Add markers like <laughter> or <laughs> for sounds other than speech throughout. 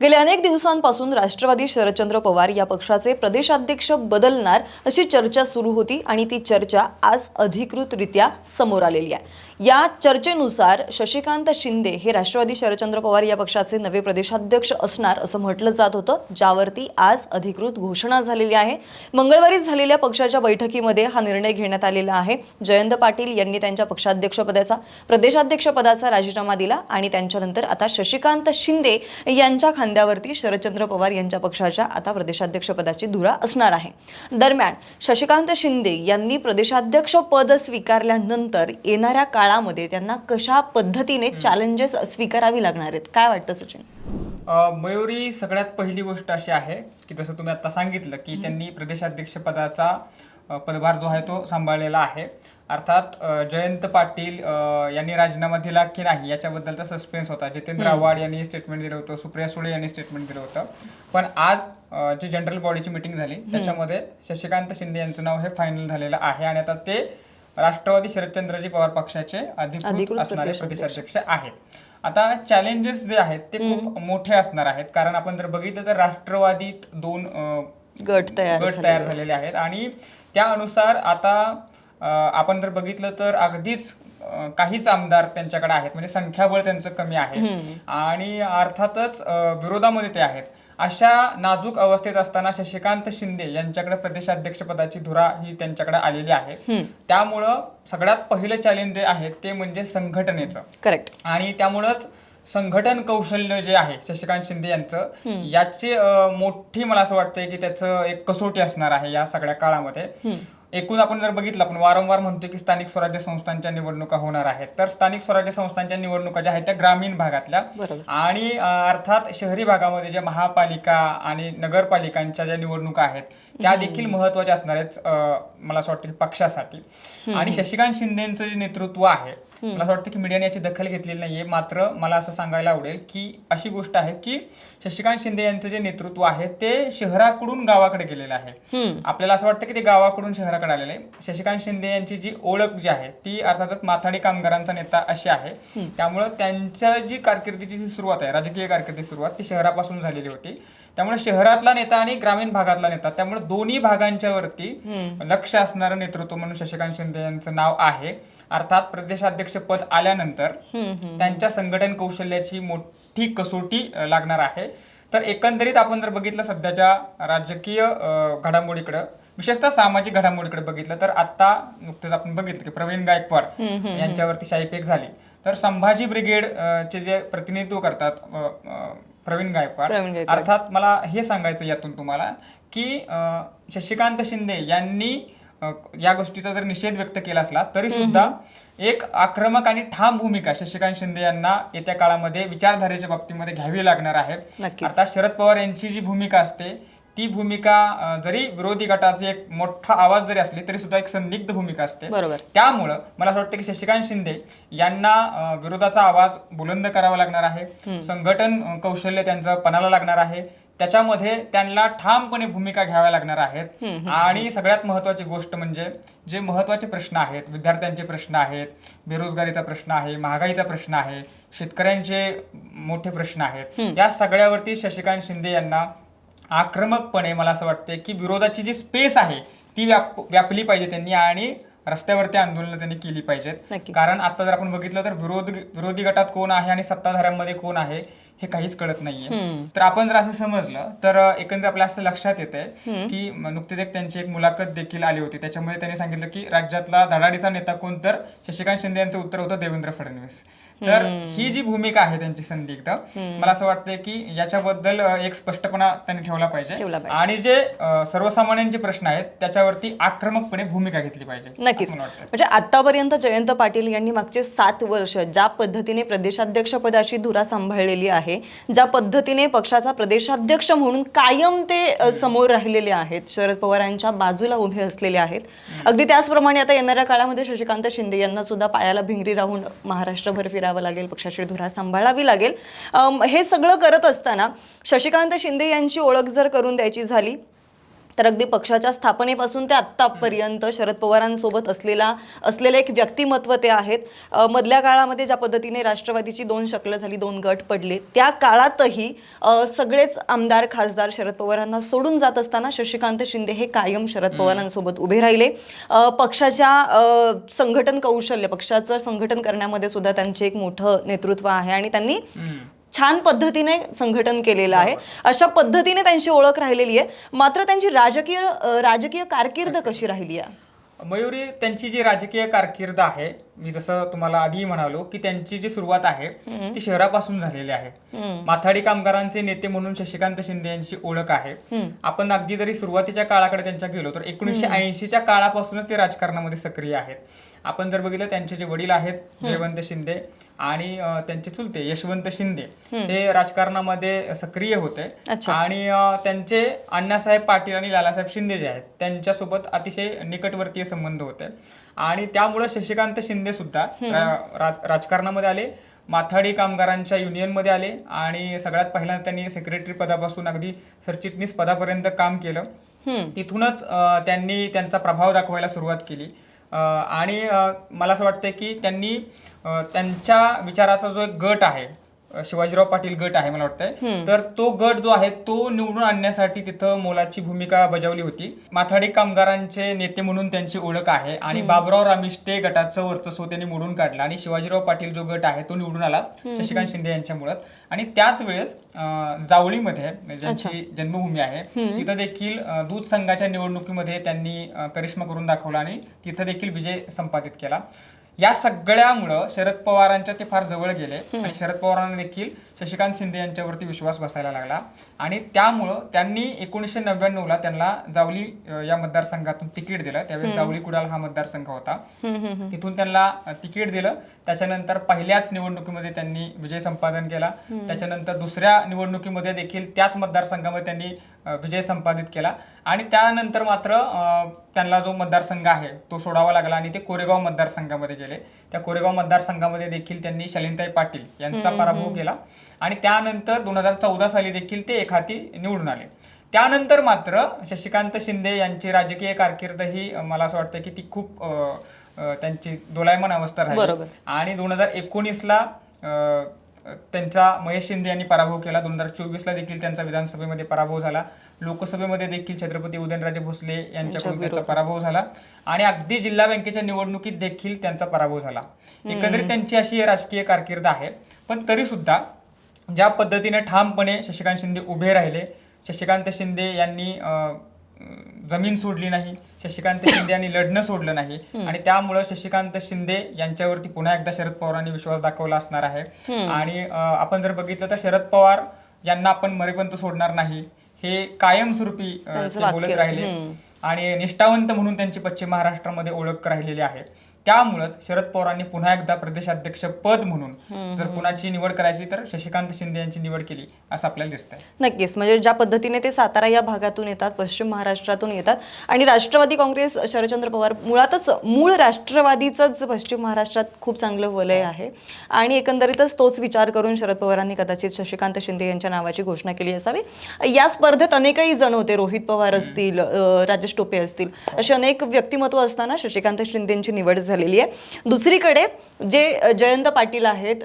गेल्या अनेक दिवसांपासून राष्ट्रवादी शरदचंद्र पवार या पक्षाचे प्रदेशाध्यक्ष बदलणार अशी चर्चा सुरू होती आणि ती चर्चा आज अधिकृतरित्या समोर आलेली आहे. या चर्चेनुसार शशिकांत शिंदे हे राष्ट्रवादी शरदचंद्र पवार या पक्षाचे नवे प्रदेशाध्यक्ष असणार असं म्हटलं जात होतं ज्यावरती आज अधिकृत घोषणा झालेली आहे. मंगळवारी झालेल्या पक्षाच्या बैठकीमध्ये हा निर्णय घेण्यात आलेला आहे. जयंत पाटील यांनी त्यांच्या पक्षाध्यक्षपदाचा प्रदेशाध्यक्षपदाचा राजीनामा दिला आणि त्यांच्यानंतर आता शशिकांत शिंदे यांच्या खांद्यावरती शरदचंद्र पवार यांच्या पक्षाच्या आता प्रदेशाध्यक्षपदाची धुरा असणार आहे. दरम्यान शशिकांत शिंदे यांनी प्रदेशाध्यक्ष पद स्वीकारल्यानंतर येणाऱ्या काळामध्ये त्यांना कशा पद्धतीने चॅलेंजेस स्वीकारावी लागणार आहेत? काय वाटतं सचिन? मयुरी सगळ्यात पहिली गोष्ट अशी आहे की जसं तुम्ही आता सांगितलं की त्यांनी प्रदेशाध्यक्ष पदाचा अ, पदभार जो आहे तो सांभाळलेला आहे. अर्थात जयंत पाटील यांनी राजीनामा दिला की नाही याच्याबद्दलचा सस्पेन्स होता. जितेंद्र आव्हाड यांनी स्टेटमेंट दिलं होतं सुप्रिया सुळे यांनी स्टेटमेंट दिलं होतं. पण आज जी जनरल बॉडीची मिटिंग झाली त्याच्यामध्ये शशिकांत शिंदे यांचं नाव हे फायनल झालेलं आहे आणि आता ते राष्ट्रवादी शरदचंद्रजी पवार पक्षाचे अधिकृत असणारे प्रदेशाध्यक्ष. आहेत. आता चॅलेंजेस जे आहेत ते खूप मोठे असणार आहेत. कारण आपण जर बघितलं तर राष्ट्रवादीत दोन गट तयार गट तयार झालेले आहेत. आणि त्यानुसार आता आपण जर बघितलं तर अगदीच काहीच आमदार त्यांच्याकडे आहेत. म्हणजे संख्याबळ त्यांचं कमी आहे. आणि अर्थातच विरोधामध्ये ते आहेत. अशा नाजूक अवस्थेत असताना शशिकांत शिंदे यांच्याकडे प्रदेशाध्यक्ष पदाची धुरा ही त्यांच्याकडे आलेली आहे. त्यामुळं सगळ्यात पहिलं चॅलेंज जे आहे ते म्हणजे संघटनेचं. करेक्ट आणि त्यामुळंच संघटन कौशल्य जे आहे शशिकांत शिंदे यांचं याची मोठी मला असं वाटतंय की त्याचं एक कसोटी असणार आहे या सगळ्या काळामध्ये. एकूण आपण जर बघितलं आपण वारंवार म्हणतो की स्थानिक स्वराज्य संस्थांच्या निवडणुका होणार आहेत. तर स्थानिक स्वराज्य संस्थांच्या निवडणुका ज्या आहेत त्या ग्रामीण भागातल्या. आणि अर्थात शहरी भागामध्ये ज्या महापालिका आणि नगरपालिकांच्या ज्या निवडणुका आहेत त्या देखील महत्त्वाच्या असणार आहेत मला असं वाटतं की पक्षासाठी. आणि शशिकांत शिंदेचं जे नेतृत्व आहे मला असं वाटतं की मीडियाने याची दखल घेतलेली नाहीये. मात्र मला असं सांगायला आवडेल की अशी गोष्ट आहे की शशिकांत शिंदे यांचं जे नेतृत्व आहे ते शहराकडून गावाकडे गेलेलं आहे. आपल्याला असं वाटतं की ते गावाकडून शहराकडे आलेले आहे. शशिकांत शिंदे यांची जी ओळख जी आहे ती अर्थातच माथाडी कामगारांचा नेता अशी आहे. त्यामुळं त्यांच्या जी कारकिर्दीची जी सुरुवात आहे राजकीय कारकिर्दीची सुरुवात ती शहरापासून झालेली होती. त्यामुळे शहरातला नेता आणि ग्रामीण भागातला नेता त्यामुळे दोन्ही भागांच्या वरती लक्ष असणारं नेतृत्व म्हणून शशिकांत शिंदे यांचं नाव आहे. अर्थात प्रदेशाध्यक्ष पद आल्यानंतर त्यांच्या संघटन कौशल्याची मोठी कसोटी लागणार आहे. तर एकंदरीत आपण जर बघितलं सध्याच्या राजकीय घडामोडीकडं विशेषतः सामाजिक घडामोडीकडे बघितलं तर आता नुकतंच आपण बघितलं की प्रवीण गायकवाड यांच्यावरती शाईपेक झाली. तर संभाजी ब्रिगेड चे जे प्रतिनिधित्व करतात प्रवीण गायकवाड प्रवीण गायकवाड. अर्थात मला हे सांगायचं यातून तुम्हाला की अ, शशिकांत शिंदे यांनी अ, या गोष्टीचा जर निषेध व्यक्त केला असला तरी सुद्धा एक आक्रमक आणि ठाम भूमिका शशिकांत शिंदे यांना येत्या काळामध्ये विचारधारेच्या बाबतीमध्ये घ्यावी लागणार आहे नक्कीच. अर्थात शरद पवार यांची जी भूमिका असते ती भूमिका जरी विरोधी गटाची एक मोठा आवाज जरी असली तरी सुद्धा एक संदिग्ध भूमिका असते. बरोबर. त्यामुळं मला असं वाटतं की शशिकांत शिंदे यांना विरोधाचा आवाज बुलंद करावा लागणार आहे. संघटन कौशल्य त्यांचं पणाला लागणार आहे. त्याच्यामध्ये त्यांना ठामपणे भूमिका घ्याव्या लागणार आहेत. आणि सगळ्यात महत्वाची गोष्ट म्हणजे जे महत्त्वाचे प्रश्न आहेत विद्यार्थ्यांचे प्रश्न आहेत बेरोजगारीचा प्रश्न आहे महागाईचा प्रश्न आहे शेतकऱ्यांचे मोठे प्रश्न आहेत या सगळ्यावरती शशिकांत शिंदे यांना आक्रमकपणे मला असं वाटते की विरोधाची जी स्पेस आहे ती व्याप व्यापली पाहिजे त्यांनी आणि रस्त्यावरती आंदोलनं त्यांनी केली पाहिजेत. कारण आता जर आपण बघितलं तर विरोध विरोधी गटात कोण आहे आणि सत्ताधाऱ्यांमध्ये कोण आहे हे काहीच कळत नाहीये. तर आपण जर असं समजलं तर एकंदर आपल्या असं लक्षात येते की म- नुकतीच एक त्यांची एक मुलाखत देखील आली होती. त्याच्यामध्ये त्यांनी सांगितलं की राज्यातला धडाडीचा नेता कोण तर? शशिकांत शिंदे यांचं उत्तर होतं देवेंद्र फडणवीस. तर ही जी भूमिका आहे त्यांची संदिग्ध मला असं वाटतंय की याच्याबद्दल एक स्पष्टपणा त्यांनी ठेवला पाहिजे. आणि जे सर्वसामान्यांचे प्रश्न आहेत त्याच्यावरती आक्रमकपणे भूमिका घेतली पाहिजे. नक्कीच. म्हणजे आतापर्यंत जयंत पाटील यांनी मागचे सात वर्ष ज्या पद्धतीने प्रदेशाध्यक्ष पदाची धुरा सांभाळलेली आहे ज्या पद्धतीने पक्षाचा प्रदेशाध्यक्ष म्हणून कायम ते समोर राहिलेले आहेत. शरद पवारांच्या बाजूला उभे असलेले आहेत. अगदी त्याचप्रमाणे आता येणाऱ्या काळामध्ये शशिकांत शिंदे यांना सुद्धा पायाला भिंगरी राहून महाराष्ट्रभर फिरावं लागेल पक्षाची धुरा सांभाळावी लागेल. हे सगळं करत असताना शशिकांत शिंदे यांची ओळख जर करून द्यायची झाली तर अगदी पक्षाच्या स्थापनेपासून ते आत्तापर्यंत शरद पवारांसोबत असलेला असलेले एक व्यक्तिमत्व ते आहेत. मधल्या काळामध्ये ज्या पद्धतीने राष्ट्रवादीची दोन शकलं झाली दोन गट पडले त्या काळातही सगळेच आमदार खासदार शरद पवारांना सोडून जात असताना शशिकांत शिंदे हे कायम शरद पवारांसोबत उभे राहिले. पक्षाच्या संघटन कौशल्य पक्षाचं संघटन करण्यामध्ये सुद्धा त्यांचे एक मोठं नेतृत्व आहे आणि त्यांनी. छान पद्धतीने संघटन केलेलं आहे. अशा पद्धतीने त्यांची ओळख राहिलेली आहे. मात्र त्यांची राजकीय राजकीय कारकीर्द कशी राहिली आहे? मयुरी त्यांची जी राजकीय कारकीर्द आहे मी जसं तुम्हाला आधी म्हणालो की त्यांची जी सुरुवात आहे ती शहरापासून झालेली आहे. माथाडी कामगारांचे नेते म्हणून शशिकांत शिंदे यांची ओळख आहे. आपण अगदी जरी सुरुवातीच्या काळाकडे त्यांच्या गेलो तर एकोणीसशे ऐंशीच्या काळापासूनच ते राजकारणामध्ये सक्रिय आहेत. आपण जर बघितलं त्यांचे जे वडील आहेत जयवंत शिंदे आणि त्यांचे चुलते यशवंत शिंदे हे राजकारणामध्ये सक्रिय होते. आणि त्यांचे अण्णासाहेब पाटील आणि लालासाहेब शिंदे जे आहेत त्यांच्यासोबत अतिशय निकटवर्तीय संबंध होते. आणि त्यामुळे शशिकांत शिंदे सुद्धा रा- राज- राजकारणामध्ये आले माथाडी कामगारांच्या युनियनमध्ये आले आणि सगळ्यात पहिल्यांदा त्यांनी सेक्रेटरी पदापासून अगदी सरचिटणीस पदापर्यंत काम केलं. हम्म. तिथूनच अ, त्यांनी त्यांचा प्रभाव दाखवायला सुरुवात केली. अ, आणि अ, मला असं वाटतं की त्यांनी अ, त्यांच्या विचाराचा जो एक गट आहे शिवाजीराव पाटील गट आहे मला वाटतंय. तर तो गट जो आहे तो निवडून आणण्यासाठी तिथं मोलाची भूमिका बजावली होती. माथाडी कामगारांचे नेते म्हणून त्यांची ओळख आहे आणि बाबुराव रामिष्टे गटाचं वर्चस्व त्यांनी मोडून काढलं आणि शिवाजीराव पाटील जो गट आहे तो निवडून आला शशिकांत शिंदे यांच्यामुळं आणि त्याच वेळेस जावळीमध्ये ज्यांची जन्मभूमी आहे तिथं देखील दूध संघाच्या निवडणुकीमध्ये त्यांनी करिश्मा करून दाखवला आणि तिथं देखील विजय संपादित केला. या सगळ्यामुळं शरद पवारांच्या ते फार जवळ गेले. आणि शरद पवारांना देखील शशिकांत शिंदे यांच्यावरती विश्वास बसायला लागला. आणि त्यामुळं त्यांनी एकोणीसशे नव्याण्णवला त्यांना जावली या मतदारसंघातून तिकीट दिलं. त्यावेळी जावली कुडाळ हा मतदारसंघ होता. तिथून त्यांना तिकीट दिलं. त्याच्यानंतर पहिल्याच निवडणुकीमध्ये त्यांनी विजय संपादन केला. त्याच्यानंतर दुसऱ्या निवडणुकीमध्ये देखील त्याच मतदारसंघामध्ये त्यांनी विजय संपादित केला. आणि त्यानंतर मात्र त्यांना जो मतदारसंघ आहे तो सोडावा लागला आणि ते कोरेगाव मतदारसंघामध्ये गेले. त्या कोरेगाव मतदारसंघामध्ये देखील त्यांनी शालिनताई पाटील यांचा पराभव केला. आणि त्यानंतर दोन हजार चौदा साली देखील ते एखादी निवडून आले. त्यानंतर मात्र शशिकांत शिंदे यांची राजकीय कारकीर्द ही मला असं वाटतं की ती खूप त्यांची दोलायमान अवस्था. राहिली. आणि दोन हजार एकोणीसला त्यांचा महेश शिंदे यांनी पराभव केला. दोन हजार चोवीसला देखील त्यांचा विधानसभेमध्ये पराभव झाला. लोकसभेमध्ये देखील छत्रपती उदयनराजे भोसले यांच्याकडून त्यांचा पराभव झाला. आणि अगदी जिल्हा बँकेच्या निवडणुकीत देखील त्यांचा पराभव झाला. एकंदरीत त्यांची अशी राजकीय कारकीर्द आहे. पण तरी सुद्धा ज्या पद्धतीने ठामपणे शशिकांत शिंदे उभे राहिले शशिकांत शिंदे यांनी जमीन सोडली नाही शशिकांत शिंदे यांनी लढणं सोडलं नाही आणि त्यामुळं शशिकांत शिंदे यांच्यावरती पुन्हा एकदा शरद पवारांनी विश्वास दाखवला असणार आहे. आणि आपण जर बघितलं तर शरद पवार यांना आपण मरेपर्यंत सोडणार नाही. हे कायमस्वरूपी बोलत राहिले. आणि निष्ठावंत म्हणून त्यांची पश्चिम महाराष्ट्रामध्ये ओळख राहिलेली आहे. त्यामुळं शरद पवारांनी पुन्हा एकदा प्रदेशाध्यक्ष पद म्हणून जर कुणाची निवड करायची तर शशिकांत शिंदे यांची निवड केली असं आपल्याला दिसतंय. नक्कीच. म्हणजे ज्या पद्धतीने ते सातारा या भागातून येतात पश्चिम महाराष्ट्रातून येतात आणि राष्ट्रवादी काँग्रेस शरदचंद्र पवार मुळातच मूळ राष्ट्रवादीचंच पश्चिम महाराष्ट्रात खूप चांगलं वलय आहे. आणि एकंदरीतच तोच विचार करून शरद पवारांनी कदाचित शशिकांत शिंदे यांच्या नावाची घोषणा केली असावी. या स्पर्धेत अनेकही जण होते. रोहित पवार असतील अ, राजेश टोपे असतील. असे अनेक व्यक्तिमत्व असताना शशिकांत शिंदेची निवड झालेली आहे. दुसरीकडे जे जयंत पाटील आहेत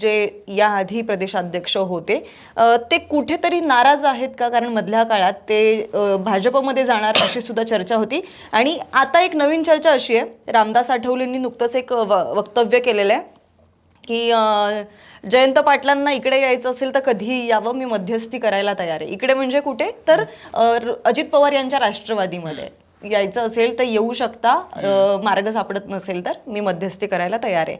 जे याआधी प्रदेशाध्यक्ष होते ते कुठेतरी नाराज आहेत का? कारण मधल्या काळात ते भाजपमध्ये जाणार अशी सुद्धा चर्चा होती. आणि आता एक नवीन चर्चा अशी आहे. रामदास आठवलेंनी नुकतंच एक व- वक्तव्य केलेलं आहे. की जयंत पाटलांना इकडे यायचं असेल तर कधीही यावं मी मध्यस्थी करायला तयार आहे. इकडे म्हणजे कुठे? तर अजित पवार यांच्या राष्ट्रवादीमध्ये यायचं असेल तर येऊ शकता. मार्ग सापडत नसेल तर मी मध्यस्थी करायला तयार आहे.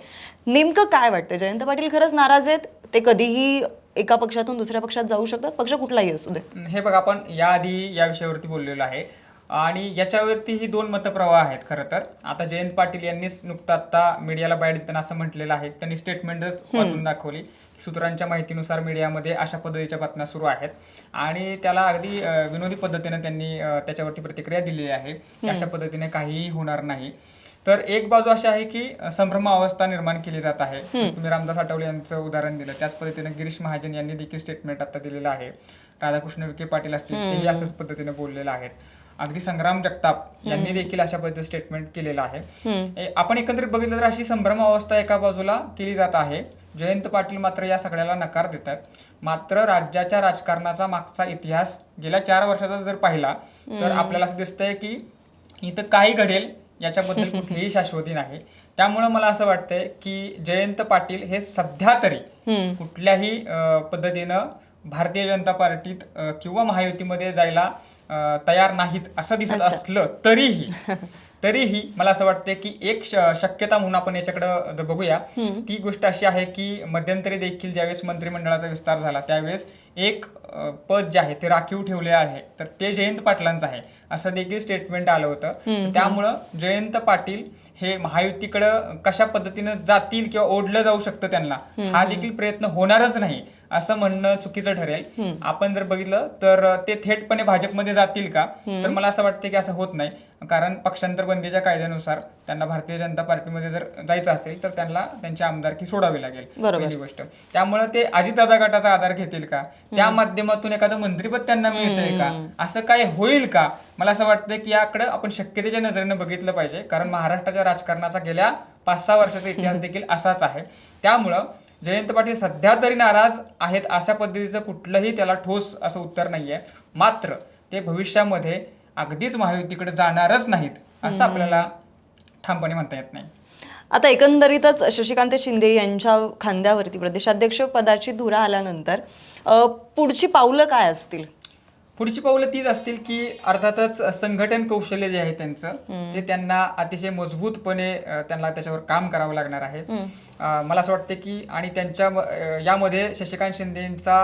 नेमकं काय वाटतं? जयंत पाटील खरंच नाराज आहेत. ते कधीही एका पक्षातून दुसऱ्या पक्षात जाऊ शकतात. पक्ष कुठलाही असू दे. हे बघा आपण याआधी या विषयावरती बोललेलो आहे. आणि याच्यावरती ही दोन मतप्रवाह आहेत खरं तर. आता जयंत पाटील यांनीच नुकतं आता मीडियाला बाहेर देताना असं म्हटलेलं आहे. त्यांनी स्टेटमेंटच वाचून दाखवली सूत्रांच्या माहितीनुसार मीडियामध्ये अशा पद्धतीच्या बातम्या सुरू आहेत. आणि त्याला अगदी विनोदी पद्धतीने त्यांनी त्याच्यावरती प्रतिक्रिया दिलेली आहे की अशा पद्धतीने काहीही होणार नाही. तर एक बाजू अशी आहे की संभ्रम अवस्था निर्माण केली जात आहे. तुम्ही रामदास आठवले यांचं उदाहरण दिलं त्याच पद्धतीने गिरीश महाजन यांनी देखील स्टेटमेंट आता दिलेलं आहे. राधाकृष्ण विखे पाटील असतील तेही अशाच पद्धतीने बोललेले आहेत. अगदी संग्राम जगताप यांनी देखील अशा पद्धतीचं स्टेटमेंट केलेलं आहे. आपण एकंदरीत बघितलं तर अशी संभ्रम अवस्था एका बाजूला केली जात आहे. जयंत पाटील मात्र या सगळ्याला नकार देतात मात्र राज्याच्या राजकारणाचा मागचा इतिहास गेल्या चार वर्षाचा जर पाहिला तर आपल्याला असं दिसतंय की इथं काही घडेल याच्याबद्दल <laughs> कुठलीही शाश्वती नाही. त्यामुळे मला असं वाटतंय की जयंत पाटील हे सध्या तरी. कुठल्याही पद्धतीनं भारतीय जनता पार्टीत किंवा महायुतीमध्ये जायला तयार नाहीत असं दिसत. असलं तरीही तरीही मला असं वाटतं की एक शक्यता म्हणून आपण याच्याकडे बघूया. ती गोष्ट अशी आहे की मध्यंतरी देखील ज्यावेळेस मंत्रिमंडळाचा विस्तार झाला त्यावेळेस एक पद जे आहे ते राखीव ठेवले आहे. तर ते जयंत पाटलांचं आहे असं देखील स्टेटमेंट आलं होतं. त्यामुळं जयंत पाटील हे महायुतीकडं कशा पद्धतीनं जातील किंवा ओढलं जाऊ शकतं त्यांना हा देखील प्रयत्न होणारच नाही. असं म्हणणं चुकीचं ठरेल. आपण जर बघितलं तर ते थेटपणे भाजपमध्ये जातील का? तर मला असं वाटतं की असं होत नाही. कारण पक्षांतर बंदीच्या कायद्यानुसार त्यांना भारतीय जनता पार्टीमध्ये जर जायचं असेल तर त्यांना त्यांची आमदारकी सोडावी लागेल. पहिली गोष्ट. त्यामुळे ते अजितदादा गटाचा आधार घेतील का? त्या माध्यमातून एखादं मंत्रीपद त्यांना मिळतंय का? असं काय होईल का? मला असं वाटतं की याकडे आपण शक्यतेच्या नजरेनं बघितलं पाहिजे. कारण महाराष्ट्राच्या राजकारणाचा गेल्या पाच सहा वर्षाचा इतिहास <laughs> देखील असाच आहे. त्यामुळं जयंत पाटील सध्या तरी नाराज आहेत अशा पद्धतीचं कुठलंही त्याला ठोस असं उत्तर नाहीये. मात्र ते भविष्यामध्ये अगदीच महायुतीकडे जाणारच नाहीत असं आपल्याला ठामपणे म्हणता येत नाही. आता एकंदरीतच शशिकांत शिंदे यांच्या खांद्यावरती प्रदेशाध्यक्ष पदाची धुरा आल्यानंतर पुढची पावलं काय असतील? पुढची पावलं तीच असतील की अर्थातच संघटन कौशल्य जे आहे त्यांचं ते त्यांना अतिशय मजबूतपणे त्यांना त्याच्यावर काम करावं लागणार आहे. मला असं वाटतं की आणि त्यांच्या यामध्ये शशिकांत शिंदेचा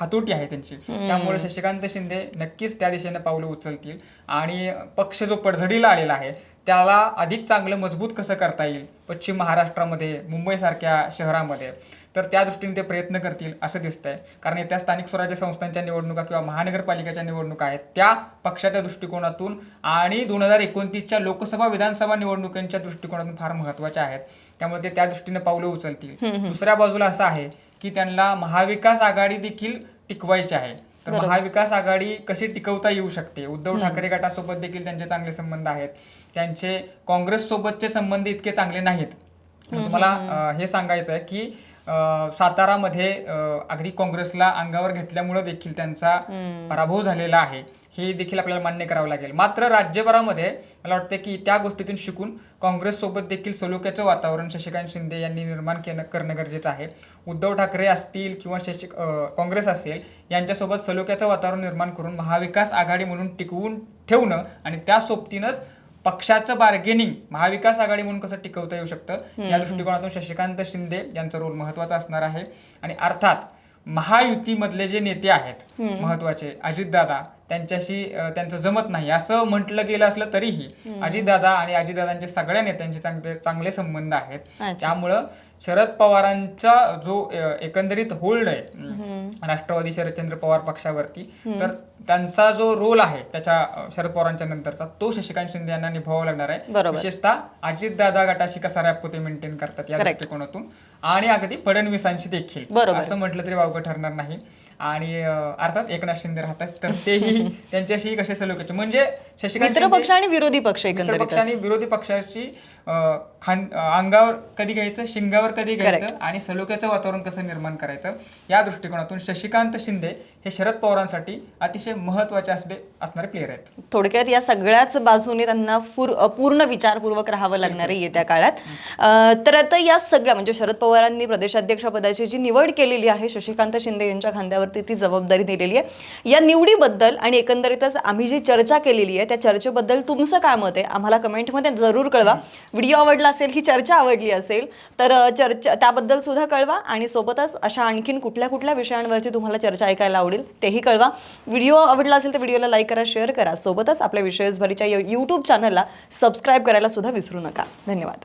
हातोटी आहे त्यांची. त्यामुळे शशिकांत शिंदे नक्कीच त्या दिशेने पावलं उचलतील. आणि पक्ष जो पडझडीला आलेला आहे त्याला अधिक चांगलं मजबूत कसं करता येईल? पश्चिम महाराष्ट्रामध्ये मुंबईसारख्या शहरामध्ये. तर त्या दृष्टीने ते प्रयत्न करतील असं दिसतंय. कारण येत्या स्थानिक स्वराज्य संस्थांच्या निवडणुका किंवा महानगरपालिकेच्या निवडणुका आहेत त्या पक्षाच्या दृष्टिकोनातून आणि दोन हजार एकोणतीसच्या लोकसभा विधानसभा निवडणुकांच्या दृष्टिकोनातून फार महत्त्वाच्या आहेत. त्यामुळे ते त्या दृष्टीने पावलं उचलतील. दुसऱ्या बाजूला असं आहे की त्यांना महाविकास आघाडी देखील टिकवायची आहे. तर महाविकास आघाडी कशी टिकवता येऊ शकते? उद्धव ठाकरे गटासोबत देखील त्यांचे चांगले संबंध आहेत. त्यांचे काँग्रेस सोबतचे संबंध इतके चांगले नाहीत. अं, हे सांगायचं आहे की सातारामध्ये अगदी काँग्रेसला अंगावर घेतल्यामुळे देखील त्यांचा पराभव झालेला आहे. हे देखील आपल्याला मान्य करावं लागेल. मात्र राज्यभरामध्ये मला वाटतं की त्या गोष्टीतून शिकून काँग्रेस सोबत देखील सलोख्याचं वातावरण शशिकांत शिंदे यांनी निर्माण केलं करणं गरजेचं आहे. उद्धव ठाकरे असतील किंवा शशी अं, काँग्रेस असेल यांच्यासोबत सलोख्याचं वातावरण निर्माण करून महाविकास आघाडी म्हणून टिकवून ठेवणं आणि त्या सोबतीनंच पक्षाचं बार्गेनिंग महाविकास आघाडी म्हणून कसं टिकवता येऊ शकतं? या दृष्टिकोनातून शशिकांत शिंदे यांचा रोल महत्त्वाचा असणार आहे. आणि अर्थात महायुतीमधले जे नेते आहेत महत्त्वाचे अजितदादा त्यांच्याशी त्यांचं जमत नाही. असं म्हटलं गेलं असलं तरीही अजितदादा आणि अजितदादांचे सगळ्या नेत्यांचे चांगले चांगले संबंध आहेत. त्यामुळं शरद पवारांचा जो एकंदरीत होल्ड आहे राष्ट्रवादी शरदचंद्र पवार पक्षावरती तर त्यांचा जो रोल आहे त्याच्या शरद पवारांच्या नंतरचा तो शशिकांत शिंदे यांना निभावावा लागणार आहे. विशेषतः अजितदादा गटाशी कसा रॅपो ते मेंटेन करतात या. दृष्टिकोनातून. आणि अगदी फडणवीसांशी देखील. असं म्हटलं तरी वावगं ठरणार नाही. आणि अर्थात एकनाथ शिंदे राहतात तर <laughs> तेही त्यांच्याशी कसे सलोख्याचे. म्हणजे शशिकांत पक्ष आणि विरोधी पक्ष आणि विरोधी पक्षाची अं, खान अंगावर कधी घ्यायचं? शिंगावर कधी घ्यायचं आणि सलोख्याचं वातावरण कसं निर्माण करायचं या दृष्टिकोनातून शशिकांत शिंदे हे शरद पवारांसाठी अतिशय महत्त्वाचे असले असणारे प्लेयर आहेत. थोडक्यात या सगळ्याच बाजूने त्यांना पूर्ण विचारपूर्वक राहावं लागणार आहे येत्या काळात. तर आता या सगळ्या म्हणजे शरद पवारांनी प्रदेशाध्यक्ष पदाची जी निवड केलेली आहे शशिकांत शिंदे यांच्या खांद्यावरती ती जबाबदारी दिलेली आहे. या निवडीबद्दल आणि एकंदरीतच आम्ही जी चर्चा केलेली आहे त्या चर्चेबद्दल तुमचं काय मत आहे? आम्हाला कमेंटमध्ये जरूर कळवा. व्हिडिओ आवडला असेल ही चर्चा आवडली असेल तर चर्चा त्याबद्दल सुद्धा कळवा आणि सोबतच अशा आणखीन कुठल्या कुठल्या विषयांवरती तुम्हाला चर्चा ऐकायला आवडेल तेही कळवा. व्हिडिओ आवडला असेल तर व्हिडिओला लाईक करा शेअर करा. सोबतच आपल्या विषयसभरीच्या यूट्यूब चॅनलला सबस्क्राईब करायला सुद्धा विसरू नका. धन्यवाद.